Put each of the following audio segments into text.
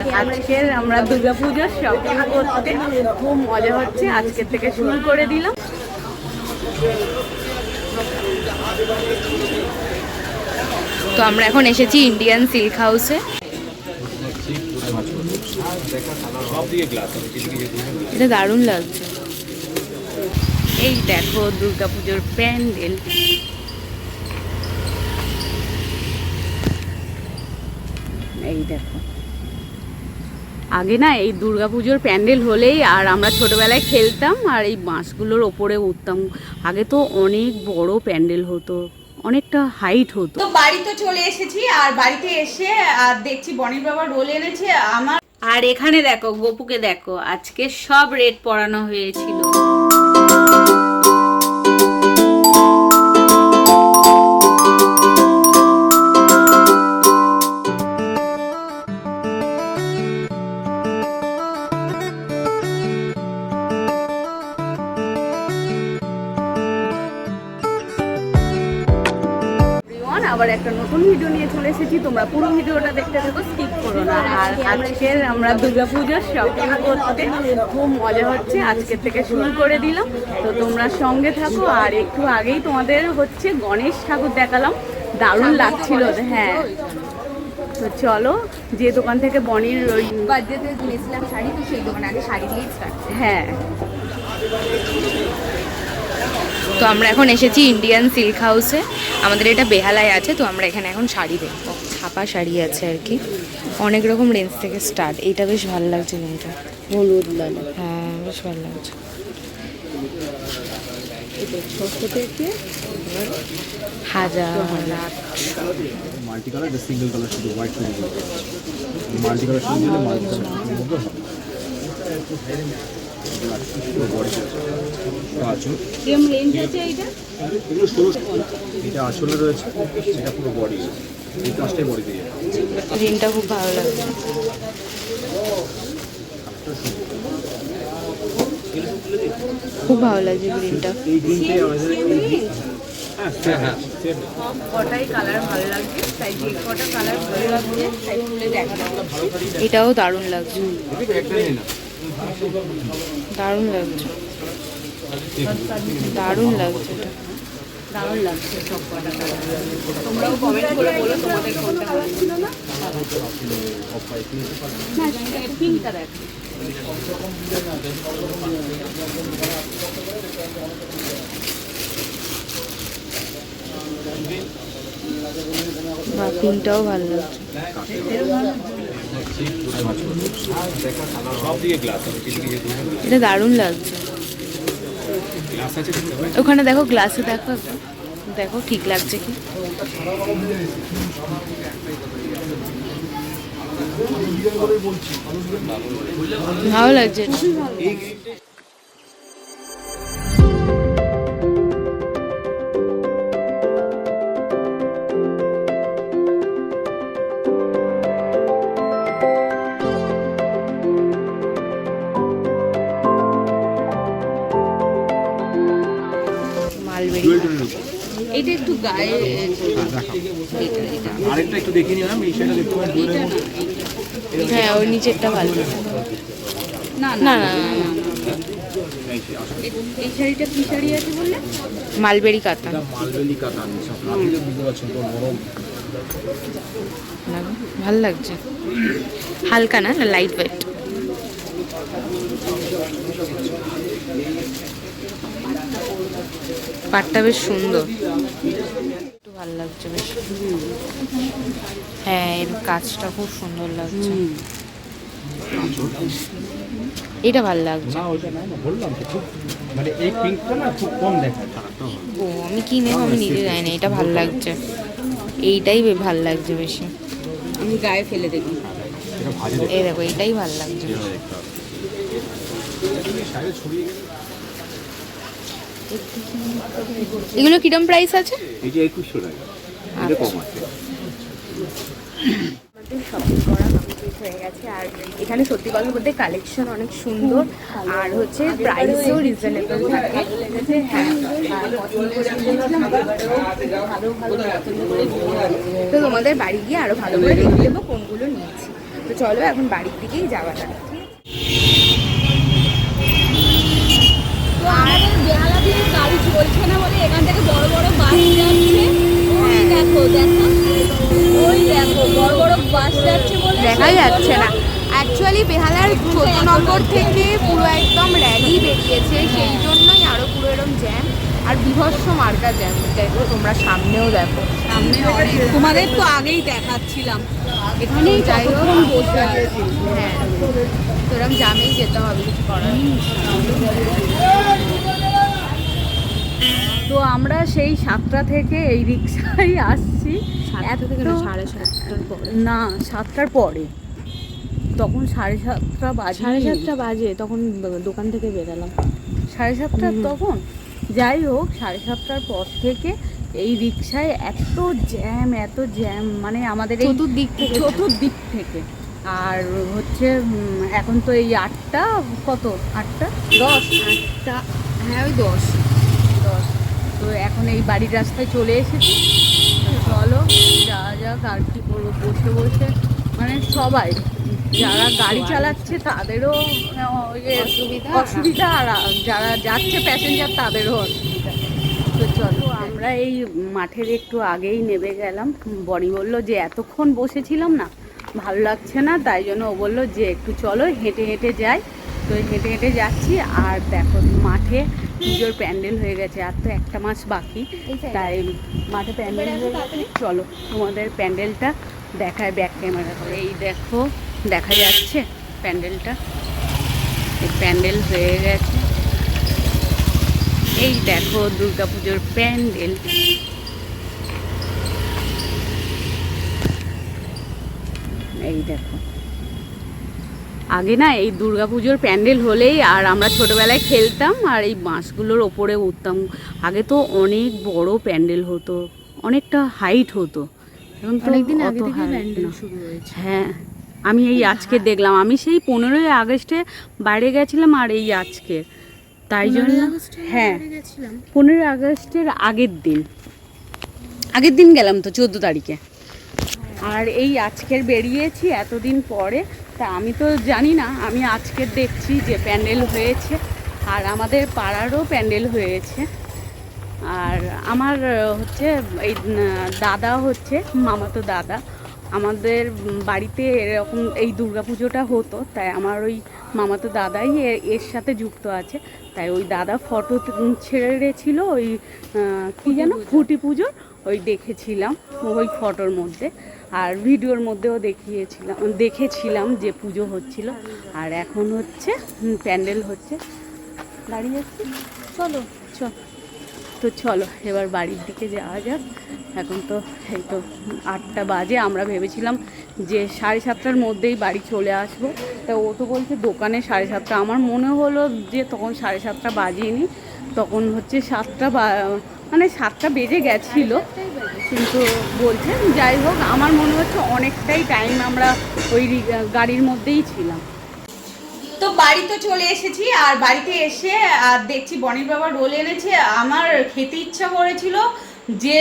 আজকের আমরা দুর্গাপুজোর শপিং করতে খুব মজা হচ্ছে। আজকের থেকে শুরু করে দিলাম। তো আমরা এখন এসেছি ইন্ডিয়ান সিল্ক হাউসে এটা দারুণ লাগছে। এই দেখো দুর্গাপুজোর প্যান্ডেল। এই দেখো। আগে না এই দুর্গাপুজোর প্যান্ডেল হলেই আর আমরা ছোটবেলায় খেলতাম আর এই বাঁশগুলোর ওপরে উঠতাম। আগে তো অনেক বড় প্যান্ডেল হতো অনেকটা হাইট হতো। তো বাড়িতে চলে এসেছি আর বাড়িতে এসে আর দেখছি বনির বাবা রোল এনেছে আমার আর এখানে দেখো গোপুকে দেখো আজকে সব রেড পড়ানো হয়েছিল। ভিডিও নিয়ে চলে এসেছি তোমরা পুরো ভিডিওটা দেখতে থাকো স্কিপ করো না। আর আজকের আমরা দুর্গাপুজোর শপিং করতে খুব মজা হচ্ছে আজকের থেকে শুরু করে দিলাম। তো তোমরা সঙ্গে থাকো আর একটু আগেই তোমাদের হচ্ছে গণেশ ঠাকুর দেখালাম। দারুণ লাগছিল হ্যাঁ। তো চলো যে দোকান থেকে বনির ওই বার্থডেতে কিনেছিলাম শাড়ি তো সেই দোকানে আগে শাড়ি হ্যাঁ। তো আমরা এখন এসেছি ইন্ডিয়ান সিল্ক হাউসে আমাদের এটা বেহালায় আছে তো আমরা এখানে এখন শাড়ি দেখব। ছাপা শাড়ি আছে আর কি। অনেক রকম রেঞ্জ থেকে স্টার্ট এইটা বেশ ভালো লাগছে কিন্তু। হলুদ লাল। হ্যাঁ বেশ ভালো লাগছে। হাজার মাল্টি কালার সিঙ্গেল কালার শুধু হোয়াইট মাল্টি কালার শুধু মাল্টি কালার এটা রয়েছে এটা পুরো বডি এই বডি দিয়ে রিনটা খুব ভালো লাগছে খুব ভালো লাগছে গ্রিনটা এই গ্রিনটাই আমাদের হ্যাঁ হ্যাঁ লাগছে তাই যে কটা কালার ভালো লাগছে তাই খুলে দেখা এটাও দারুণ লাগছে। দারুণ লাগছে। দারুণ লাগছে এটা। দারুণ লাগছে সব কটা তোমরাও কমেন্ট করে বলো তোমাদের কোনটা ভালো ছিল না না পিঙ্কটা দেখো। বা পিঙ্কটাও ভালো লাগছে সব দিকে গ্লাস আছে কিছু কিছু এটা দারুণ লাগছে। ওখানে দেখো গ্লাসে দেখো দেখো ঠিক লাগছে কি। ভালো লাগছে গায়ে আরেকটা একটু দেখে নিলাম এই শাড়িটা দেখতে হ্যাঁ ওই নিচেরটা ভালো। না না না না, না। এই শাড়িটা কি শাড়ি আছে বললে? মালবেরি কাতান। মালবেলি কাতান সব কাঁদিলে বুঝতে পারছেন তো নরম। ভালো লাগছে। হালকা না লাইট ওয়েট পাটটা বেশ সুন্দর। একটু ভালো লাগছে বেশ। হ্যাঁ এর কাজটা খুব সুন্দর লাগছে। এটা ভালো লাগছে। মানে এই পিঙ্কটা না খুব কম দেখায় কালারটা ও আমি কিনে আমি নিতে যাই না এটা ভালো লাগছে। এইটাই বে- ভালো লাগছে বেশি। আমি গায়ে ফেলে দেখি এই দেখো এইটাই ভালো লাগছে দেখতে হবে শাড়ি ছড়িয়ে গেলে এগুলো কিরম প্রাইস আছে? এই যে একুশশো টাকা। এটা কম আছে। শপিং করা কমপ্লিট হয়ে গেছে আর এখানে সত্যি কথা বলতে কালেকশন অনেক সুন্দর আর হচ্ছে প্রাইসও রিজনেবল থাকে। হ্যাঁ আর ভালো ভালো তো তোমাদের বাড়ি গিয়ে আরও ভালো করে দেখে দেবো কোনগুলো নিয়েছি। তো চলো এখন বাড়ির দিকেই যাওয়া যাক। তো আমাদের বেহালা দিয়ে গাড়ি চলছে না বলে এখান থেকে বড় বড় বাস যাচ্ছে। ওই দেখো দেখো। ওই দেখো বড় বড় বাস যাচ্ছে বলে দেখা যাচ্ছে না। অ্যাকচুয়ালি বেহালার চোদ্দ নম্বর থেকে পুরো একদম র্যালি বেরিয়েছে সেই জন্যই আরও পুরো এরকম জ্যাম আর বিভৎস মার্কা জ্যাম দেখো তোমরা সামনেও দেখো। সামনে তোমাদের তো আগেই দেখাচ্ছিলাম। এখানেই যাই হোক, বসে হ্যাঁ। তো এরকম জামেই যেতে হবে কিছু করার। তো আমরা সেই সাতটা থেকে এই রিক্সায় আসছি। না, সাতটার পরে? না সাতটার পরে। তখন সাড়ে সাতটা বাজে। সাড়ে সাতটা বাজে তখন দোকান থেকে বেরালাম। সাড়ে সাতটা তখন? যাই হোক সাড়ে সাতটার পর থেকে এই রিক্সায় এত জ্যাম এত জ্যাম মানে আমাদের এই চতুর্দিক থেকে। চতুর্দিক থেকে। আর হচ্ছে এখন তো এই আটটা কত? আটটা? দশ? আটটা হ্যাঁ ওই দশ। এখন এই বাড়ির রাস্তায় চলে এসেছি। চলো যাওয়া যাক আর কি করব বসে বসে। মানে সবাই যারা গাড়ি চালাচ্ছে তাদেরও যে অসুবিধা। অসুবিধা আর যারা যাচ্ছে প্যাসেঞ্জার তাদেরও অসুবিধা। তো চলো আমরা এই মাঠের একটু আগেই নেমে গেলাম। বনি বলল যে এতক্ষণ বসেছিলাম না ভালো লাগছে না। তাই জন্য ও বলল যে একটু চলো হেঁটে হেঁটে যাই। তো হেঁটে হেঁটে যাচ্ছি আর দেখো মাঠে পুজোর প্যান্ডেল হয়ে গেছে আর তো একটা মাস বাকি। তাই মাঠে প্যান্ডেল হয়ে গেছে। চলো তোমাদের প্যান্ডেলটা দেখায় ব্যাক ক্যামেরা করে এই দেখো দেখা যাচ্ছে প্যান্ডেলটা। এই প্যান্ডেল হয়ে গেছে। এই দেখো দুর্গাপুজোর প্যান্ডেল। এই দেখো। আগে না এই দুর্গাপুজোর প্যান্ডেল হলেই আর আমরা ছোটবেলায় খেলতাম আর এই বাঁশগুলোর ওপরে উঠতাম। আগে তো অনেক বড় প্যান্ডেল হতো অনেকটা হাইট হতো। এখন তো অনেকদিন অত হ্যাঁ আমি এই আজকে দেখলাম। আমি সেই পনেরোই আগস্টে বাইরে গেছিলাম আর এই আজকে। তাই জন্য হ্যাঁ পনেরোই আগস্টের আগের দিন। আগের দিন গেলাম তো চোদ্দ তারিখে। আর এই আজকের বেরিয়েছি এতদিন পরে। তা আমি তো জানি না আমি আজকে দেখছি যে প্যান্ডেল হয়েছে আর আমাদের পাড়ারও প্যান্ডেল হয়েছে। আর আমার হচ্ছে এই দাদা হচ্ছে মামাতো দাদা আমাদের বাড়িতে এরকম এই দুর্গা পুজোটা হতো তাই আমার ওই মামাতো দাদাই এর সাথে যুক্ত আছে তাই ওই দাদা ফটো ছেড়েছিল ওই কী যেন খুঁটি পুজোর ওই দেখেছিলাম, ওই ফটোর মধ্যে। আর ভিডিওর মধ্যেও দেখিয়েছিলাম, দেখেছিলাম যে পুজো হচ্ছিল। আর এখন হচ্ছে প্যান্ডেল হচ্ছে। দাঁড়িয়ে আছি? চলো, চল। তো চলো, এবার বাড়ির দিকে যাওয়া যাক। এখন তো এই তো আটটা বাজে, আমরা ভেবেছিলাম যে সাড়ে সাতটার মধ্যেই বাড়ি চলে আসব। তা ও তো বলছে দোকানে সাড়ে সাতটা। আমার মনে হলো যে তখন সাড়ে সাতটা বাজিনি, তখন হচ্ছে সাতটা মানে সাতটা বেজে গেছিল, কিন্তু বলছে, যাই হোক, আমার মনে হচ্ছে অনেকটাই টাইম আমরা ওই গাড়ির মধ্যেই ছিলাম। তো বাড়িতে চলে এসেছি, আর বাড়িতে এসে আর দেখছি বনির বাবা রোল এনেছে। আমার খেতে ইচ্ছা করেছিল যে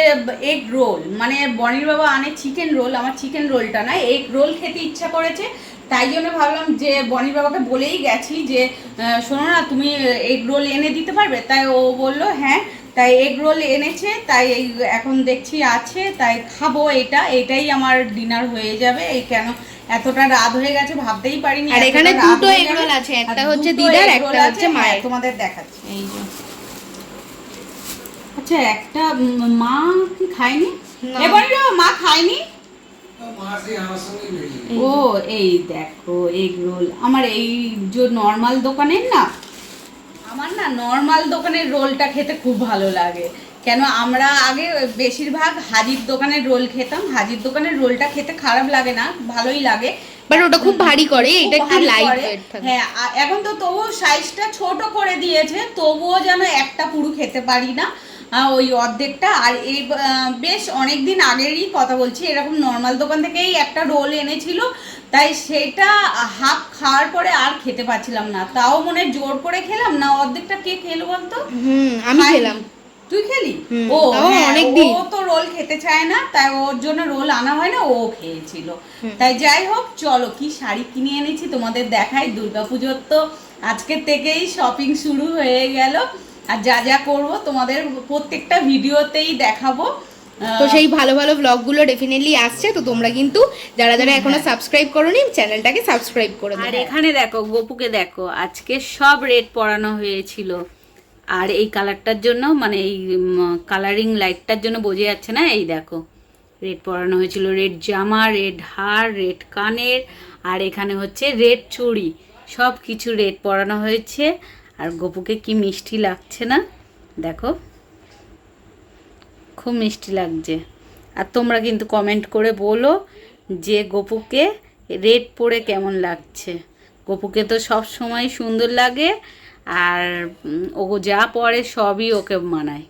এগ রোল মানে বনির বাবা আনে চিকেন রোল আমার চিকেন রোলটা না এগ রোল খেতে ইচ্ছা করেছে। তাই জন্য ভাবলাম যে বনির বাবাকে বলেই গেছি যে শোনো না, তুমি এগ রোল এনে দিতে পারবে? তাই ও বলল হ্যাঁ তাই এগ রোল এনেছে তাই এই এখন দেখছি আছে তাই খাব এটা এটাই আমার ডিনার হয়ে যাবে। এই কেন এতটা রাত হয়ে গেছে ভাবতেই পারিনি আর এখানে দুটো যাবে। roll আছে, একটা হচ্ছে দিদার, একটা হচ্ছে মায়ের। হ্যাঁ, তোমাদের দেখাচ্ছি। এই যে। আচ্ছা একটা মা কি খায়নি? এবার মা খায়নি? ও এই দেখো এগ রোল আমার এই যে নর্মাল দোকানের না আমার না নর্মাল দোকানের রোলটা খেতে খুব ভালো লাগে। কেন আমরা আগে বেশিরভাগ হাজির দোকানের রোল খেতাম হাজির দোকানের রোলটা খেতে খারাপ লাগে না ভালোই লাগে। বাট ওটা খুব ভারী করে এটা একটু লাইট হ্যাঁ এখন তো তবুও সাইজটা ছোট করে দিয়েছে তবুও যেন একটা পুরু খেতে পারি না। ওই অর্ধেকটা। আর এই বেশ অনেক দিন আগেরই কথা বলছি এরকম নর্মাল দোকান থেকেই একটা রোল এনেছিল তাই সেটা হাফ খাওয়ার পরে আর খেতে পাচ্ছিলাম না। তাও মনে জোর করে খেলাম না অর্ধেকটা কে খেলো বলতো? আমি খেলাম। তুই খেলি? ও হ্যাঁ, অনেকদিন। ও তো রোল খেতে চায় না তাই ওর জন্য রোল আনা হয় না ও খেয়েছিল। তাই যাই হোক চলো কি শাড়ি কিনে এনেছি তোমাদের দেখাই দুর্গাপুজোর তো আজকের থেকেই শপিং শুরু হয়ে গেল। আর যা যা করব তোমাদের প্রত্যেকটা ভিডিওতেই দেখাবো। তো সেই ভালো ভালো ব্লগগুলো ডেফিনেটলি আসছে তো তোমরা কিন্তু যারা যারা এখনও সাবস্ক্রাইব করোনি চ্যানেলটাকে সাবস্ক্রাইব করে আর এখানে দেখো গোপুকে দেখো আজকে সব রেড পরানো হয়েছিল। আর এই কালারটার জন্য মানে এই কালারিং লাইটটার জন্য বোঝা যাচ্ছে না এই দেখো রেড পরানো হয়েছিল। রেড জামা রেড হার রেড কানের আর এখানে হচ্ছে রেড চুড়ি। সব কিছু রেড পরানো হয়েছে। আর গোপুকে কি মিষ্টি লাগছে না? দেখো, খুব মিষ্টি লাগছে। আর তোমরা কিন্তু কমেন্ট করে বলো যে গপুকে রেড পরে কেমন লাগছে। গপুকে তো সব সময় সুন্দর লাগে আর ও যা পরে সবই ওকে মানায়।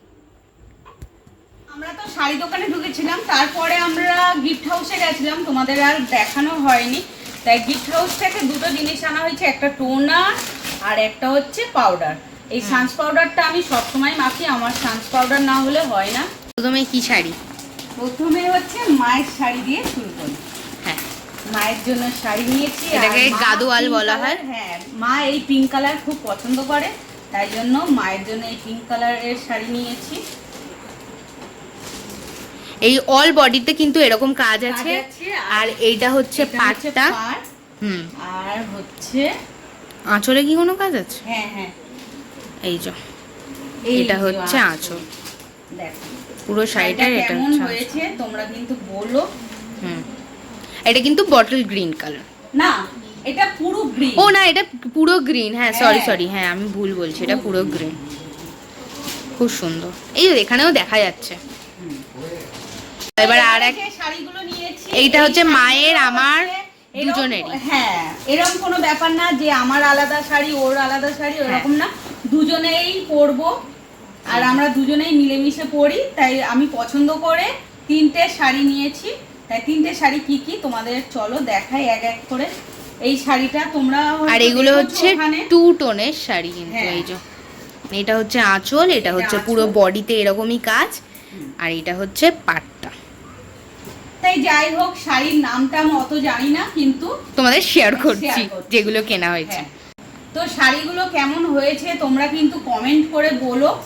আমরা তো শাড়ি দোকানে ঢুকেছিলাম, তারপরে আমরা গিফট হাউসে গেছিলাম, তোমাদের আর দেখানো হয়নি। তাই গিফট হাউস থেকে দুটো জিনিস আনা হয়েছে, একটা টোনার আর একটা হচ্ছে পাউডার এই সানস পাউডারটা আমি সবসময় মাখি আমার সানস পাউডার না হলে হয় না। প্রথমে কি শাড়ি? প্রথমে হচ্ছে মায়ের শাড়ি দিয়ে শুরু করি। হ্যাঁ। মায়ের জন্য শাড়ি নিয়েছি এটাকে গাদোয়াল বলা হয়। হ্যাঁ মা এই পিঙ্ক কালার খুব পছন্দ করে তাই জন্য মায়ের জন্য এই পিঙ্ক কালারের শাড়ি নিয়েছি। এই অল বডিতে কিন্তু এরকম কাজ আছে আর এইটা হচ্ছে পাটটা। হুম। আর হচ্ছে আঁচলে কি কোনো কাজ আছে? হ্যাঁ হ্যাঁ। এই যে এটা হচ্ছে আঁচল। পুরো শাড়িটা শাড়িটার এটা হচ্ছে হয়েছে তোমরা কিন্তু বলো। হুম। এটা কিন্তু বটল গ্রিন কালার না এটা পুরো গ্রিন ও না এটা পুরো গ্রিন হ্যাঁ সরি হ্যাঁ। সরি হ্যাঁ আমি ভুল বলছি এটা পুরো গ্রিন খুব সুন্দর। এই এখানেও দেখা যাচ্ছে। এবার আর এক শাড়িগুলো নিয়েছি। এইটা হচ্ছে মায়ের, আমার, দুজনেরই। হ্যাঁ এরকম কোনো ব্যাপার না যে আমার আলাদা শাড়ি ওর আলাদা শাড়ি হ্যাঁ। ওরকম না। দুজনেই পরবো আর আমরা দুজনেই মিলেমিশে পরি তাই আমি পছন্দ করে তিনটে শাড়ি নিয়েছি। তাই তিনটে শাড়ি কি কি তোমাদের চলো দেখাই এক এক করে। এই শাড়িটা তোমরা আর এগুলো হচ্ছে। টু টোনের শাড়ি কিন্তু হ্যাঁ। এই যে। এটা হচ্ছে আঁচল এটা হচ্ছে পুরো বডিতে এরকমই কাজ। আর এটা হচ্ছে পাটটা। তাই যাই হোক শাড়ির নামটা আমি অত জানি না কিন্তু তোমাদের শেয়ার করছি। যেগুলো কেনা হয়েছে। হ্যাঁ। তো শাড়িগুলো কেমন হয়েছে তোমরা কিন্তু কমেন্ট করে বলো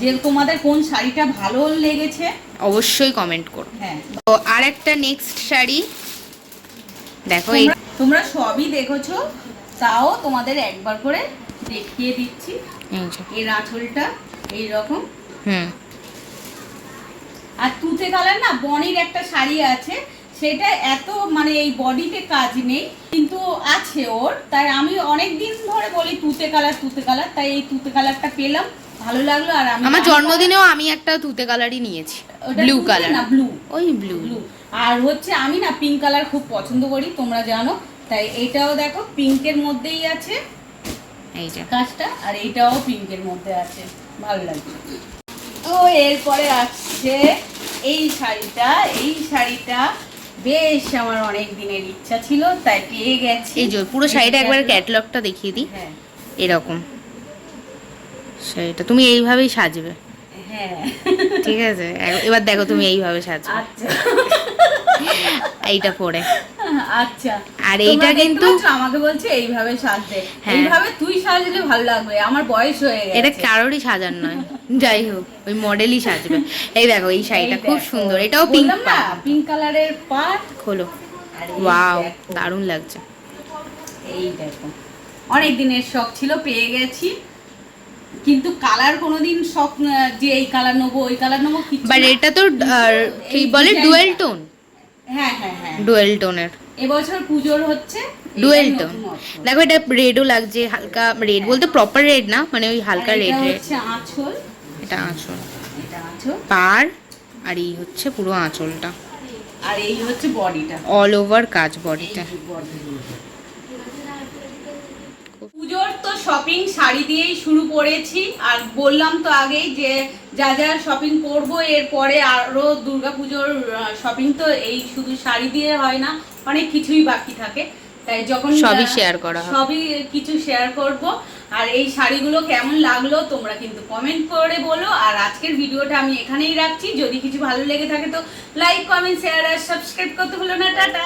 যে তোমাদের কোন শাড়িটা ভালো লেগেছে। অবশ্যই কমেন্ট করো। হ্যাঁ। তো আর একটা নেক্সট শাড়ি। দেখো তোমরা- সবই দেখেছ তাও তোমাদের একবার করে দেখিয়ে দিচ্ছি। এই আঁচলটা এইরকম হুম। আর তুতে কালার না বনির একটা শাড়ি আছে সেটা এত মানে এই বডিতে কাজ নেই কিন্তু আছে ওর। তাই আমি অনেক দিন ধরে বলি তুতে কালার তুতে কালার তাই এই তুতে কালারটা পেলাম ভালো লাগল আর আমি আমার জন্মদিনেও আমি একটা তুতে কালারই নিয়েছি ব্লু কালার না ব্লু ওই ব্লু ব্লু আর হচ্ছে আমি না পিঙ্ক কালার খুব পছন্দ করি তোমরা জানো। তাই এটাও দেখো পিঙ্কের মধ্যেই আছে এই যে। কাজটা আর এইটাও পিঙ্কের মধ্যে আছে। ভালো লাগছে তো এরপরে আসছে এই শাড়িটা। এই শাড়িটা বেশ আমার অনেক দিনের ইচ্ছা ছিল তাই পেয়ে গেছি। এই যে পুরো শাড়িটা একবার ক্যাটলগটা দেখিয়ে দিই। হ্যাঁ। এরকম। শাড়িটা তুমি এইভাবেই সাজবে। হ্যাঁ। ঠিক আছে? এবার দেখো তুমি এইভাবে সাজবে। আচ্ছা। এইটা পরে। আচ্ছা। আর এইটা কিন্তু- আমাকে বলছে এইভাবে সাজতে। হ্যাঁ। এইভাবে তুই সাজলে ভালো লাগবে আমার বয়স হয়ে গেছে। এটা কারোরই সাজার নয়। যাই হোক ওই মডেলই সাজবে। এই দেখো এই শাড়িটা খুব সুন্দর। এটাও পিঙ্ক না পিঙ্ক কালারের পাট? খোলো। ওয়াও দারুণ লাগছে। এই দেখো। অনেক দিনের শখ ছিল পেয়ে গেছি। কিন্তু কালার কোনোদিন শখ যে এই কালার নেব ওই কালার নেব কিছু বাট এটা তো কি বলে ডুয়েল টোন হ্যাঁ হ্যাঁ হ্যাঁ। ডুয়েল টোনের এবছর পুজোর হচ্ছে ডুয়েল টোন দেখো এটা রেডও লাগছে হালকা রেড বলতে প্রপার রেড না মানে ওই হালকা রেড রেড হচ্ছে আঁচল। এটা আঁচল। এটা আঁচল। পার আর এই হচ্ছে পুরো আঁচলটা। আর এই হচ্ছে বডিটা। অল ওভার কাজ বডিটা। পুজোর তো শপিং শাড়ি দিয়েই শুরু করেছি। আর বললাম তো আগেই যে যা যা শপিং করব এরপরে আরও দুর্গাপুজোর শপিং তো এই শুধু শাড়ি দিয়ে হয় না অনেক কিছুই বাকি থাকে। তাই যখন সবই শেয়ার করা সবই কিছু শেয়ার করব। আর এই শাড়িগুলো কেমন লাগল তোমরা কিন্তু কমেন্ট করে বলো। আর আজকের ভিডিওটা আমি এখানেই রাখছি। যদি কিছু ভালো লেগে থাকে তো লাইক কমেন্ট শেয়ার আর সাবস্ক্রাইব করতে হলো না। টাটা!